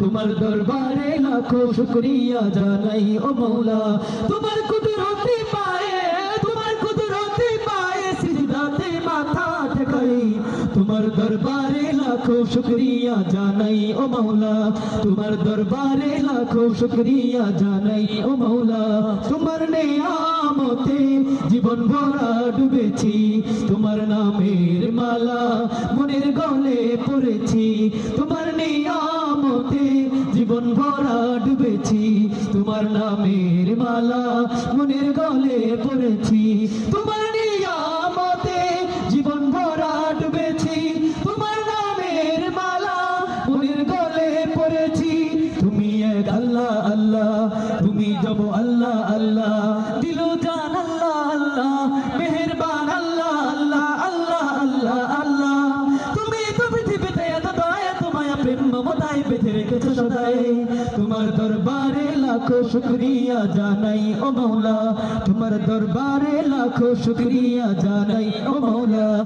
তোমার দরবারে লাখো শুকরিয়া জানাই, ও মৌলা। তোমার কুদরতি পায়ে, তোমার কুদরতি পায়ে সিজদাতে মাথা ঠেকাই। তোমার দরবারে লাখো শুকরিয়া জানাই, ও মৌলা। তোমার দরবারে লাখো শুকরিয়া জানাই, ও মৌলা। তোমার নেয়ামতে জীবন ভরা ডুবেছি। তোমার নামের মালা মনের গলে পড়েছি। তোমার জীবন ভরা ডুবেছি। তোমার নামের মালা মনের গলে পড়েছি। তোমার নিয়ামতে জীবন তোমার নামের মালা মনের গলে পড়েছি। তুমি এক আল্লাহ আল্লাহ। তুমি আল্লাহ আল্লাহ। দিল জান আল্লাহ আল্লাহ। মমতায় বেঁধে রেখেছো সদাই। তোমার দরবারে লাখো শুক্রিয়া জানাই, ও মৌলা। তোমার দরবারে লাখো শুক্রিয়া জানাই, ও মৌলা।